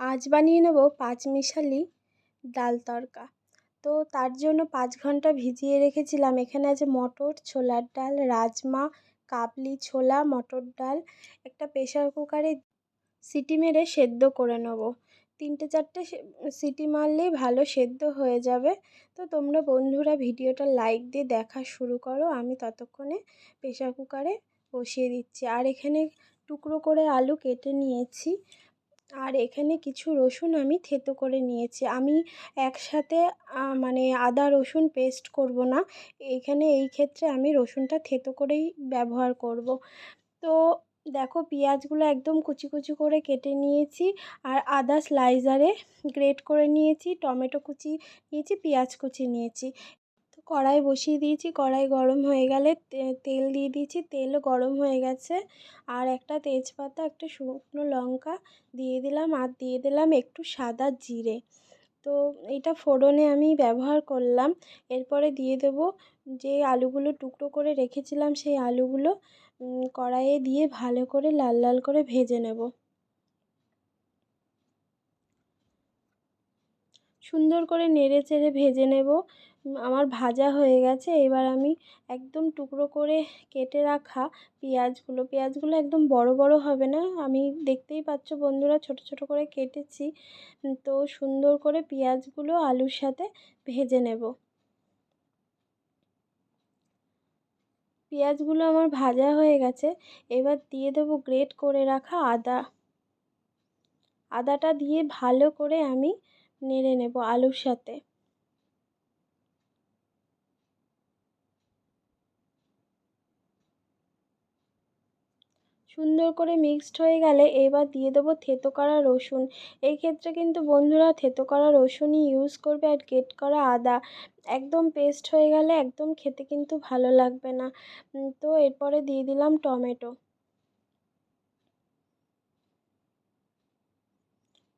আজ বানিয়ে নেব পাঁচমিশালি ডাল তড়কা। তো তার জন্য পাঁচ ঘণ্টা ভিজিয়ে রেখেছিলাম। এখানে আছে মটর, ছোলার ডাল, রাজমা, কাবলি ছোলা, মটর ডাল, একটা প্রেশার কুকারে সিটি মেরে সেদ্ধ করে নেব। তিনটে চারটে সিটি মারলেই ভালো সেদ্ধ হয়ে যাবে। তো তোমরা বন্ধুরা ভিডিওটা লাইক দিয়ে দেখা শুরু করো। আমি ততক্ষণে প্রেশার কুকারে বসিয়ে দিচ্ছি। আর এখানে টুকরো করে আলু কেটে নিয়েছি। আর এখানে কিছু রসুন আমি থেতো করে নিয়েছি। আমি একসাথে মানে আদা রসুন পেস্ট করব না। এখানে এই ক্ষেত্রে আমি রসুনটা থেতো করেই ব্যবহার করব। তো দেখো পেঁয়াজগুলো একদম কুচি কুচি করে কেটে নিয়েছি আর আদা স্লাইজারে গ্রেট করে নিয়েছি, টমেটো কুচি নিয়েছি, পেঁয়াজ কুচি নিয়েছি। কড়াই বসিয়ে দিয়েছি। কড়াই গরম হয়ে গেলে তেল দিয়ে দিয়েছি। তেলও গরম হয়ে গেছে। আর একটা তেজপাতা, একটা শুকনো লঙ্কা দিয়ে দিলাম। আর দিয়ে দিলাম একটু সাদা জিরে। তো এটা ফোড়নে আমি ব্যবহার করলাম। এরপরে দিয়ে দেবো যে আলুগুলো টুকরো করে রেখেছিলাম সেই আলুগুলো কড়াইয়ে দিয়ে ভালো করে লাল লাল করে ভেজে নেব। সুন্দর করে নেড়ে চেড়ে ভেজে নেব। আমার ভাজা হয়ে গেছে। এবার আমি একদম টুকরো করে কেটে রাখা পেঁয়াজগুলো। পেঁয়াজগুলো একদম বড় বড় হবে না। আমি দেখতেই পাচ্ছ বন্ধুরা, ছোট ছোট করে কেটেছি। তো সুন্দর করে পেঁয়াজগুলো আলুর সাথে ভেজে নেব। পেঁয়াজগুলো আমার ভাজা হয়ে গেছে। এবার দিয়ে দেবো গ্রেট করে রাখা আদা। আদাটা দিয়ে ভালো করে আমি নেড়ে নেব আলুর সাথে। সুন্দর করে মিক্সড হয়ে গেলে এবার দিয়ে দেবো থেতো করা রসুন। এই ক্ষেত্রে কিন্তু বন্ধুরা থেতো করা রসুনই ইউজ করবে আর গ্রেট করা আদা। একদম পেস্ট হয়ে গেলে একদম খেতে কিন্তু ভালো লাগবে না। তো এরপরে দিয়ে দিলাম টমেটো।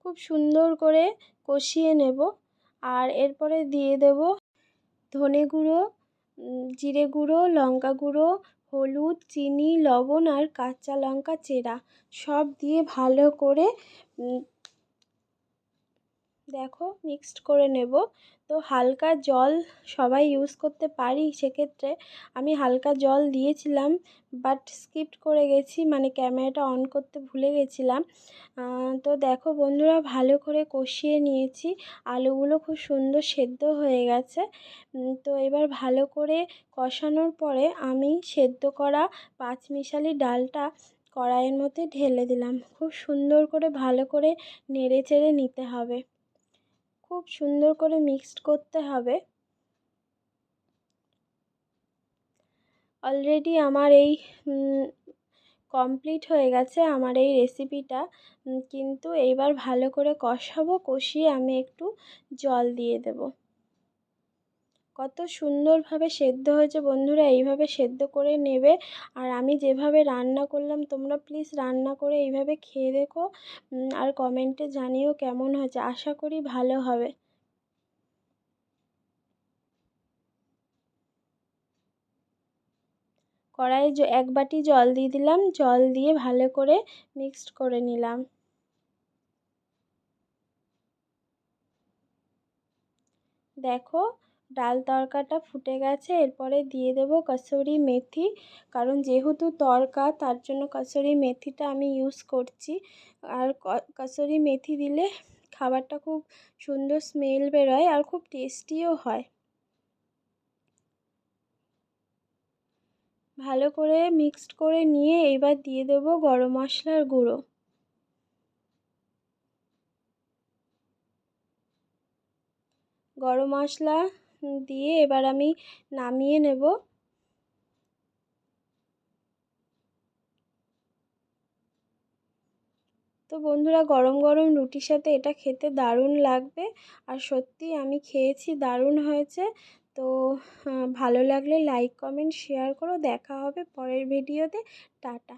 খুব সুন্দর করে কষিয়ে নেব। আর এরপরে দিয়ে দেব ধনে গুঁড়ো জিরে গুঁড়ো, লঙ্কা গুঁড়ো, হলুদ, চিনি, লবণ আর কাঁচা লঙ্কা চেরা। সব দিয়ে ভালো করে দেখো মিক্সড করে নেব। তো হালকা জল সবাই ইউজ করতে পারি সেক্ষেত্রে। আমি হালকা জল দিয়েছিলাম বাট স্কিপ করে গেছি মানে ক্যামেরাটা অন করতে ভুলে গেছিলাম। তো দেখো বন্ধুরা, ভালো করে কষিয়ে নিয়েছি। আলুগুলো খুব সুন্দর সেদ্ধ হয়ে গেছে। তো এবার ভালো করে কষানোর পরে আমি সেদ্ধ করা পাঁচমিশালি ডালটা কড়াইয়ের মধ্যে ঢেলে দিলাম। খুব সুন্দর করে ভালো করে নেড়ে চেড়ে নিতে হবে। খুব সুন্দর করে মিক্সড করতে হবে। অলরেডি আমার এই কমপ্লিট হয়ে গেছে আমার এই রেসিপিটা কিন্তু এইবার ভালো করে কষাবো, কষিয়ে আমি একটু জল দিয়ে দেবো। কত সুন্দরভাবে সেদ্ধ হয়েছে বন্ধুরা, এইভাবে সেদ্ধ করে নেবে। আর আমি যেভাবে রান্না করলাম, তোমরা প্লিজ রান্না করে এইভাবে খেয়ে দেখো। আর কমেন্টে জানিও কেমন হয়েছে, আশা করি ভালো হবে। কড়াইয়ে এক বাটি জল দিয়ে দিলাম, জল দিয়ে ভালো করে মিক্সড করে নিলাম। দেখো ডাল তড়কাটা ফুটে গেছে, এরপরে দিয়ে দেবো কসুরি মেথি। কারণ যেহেতু তড়কা, তার জন্য কসুরি মেথিটা আমি ইউজ করছি। আর কসুরি মেথি দিলে খাবারটা খুব সুন্দর স্মেল বেরোয় আর খুব টেস্টিও হয়। ভালো করে মিক্সড করে নিয়ে এবার দিয়ে দেবো গরম মশলার গুঁড়ো। গরম মশলা দিয়ে এবার আমি নামিয়ে নেব। তো বন্ধুরা, গরম গরম রুটির সাথে এটা খেতে দারুণ লাগবে। আর সত্যি আমি খেয়েছি, দারুণ হয়েছে। তো ভালো লাগলে লাইক, কমেন্ট, শেয়ার করো। দেখা হবে পরের ভিডিওতে। টাটা।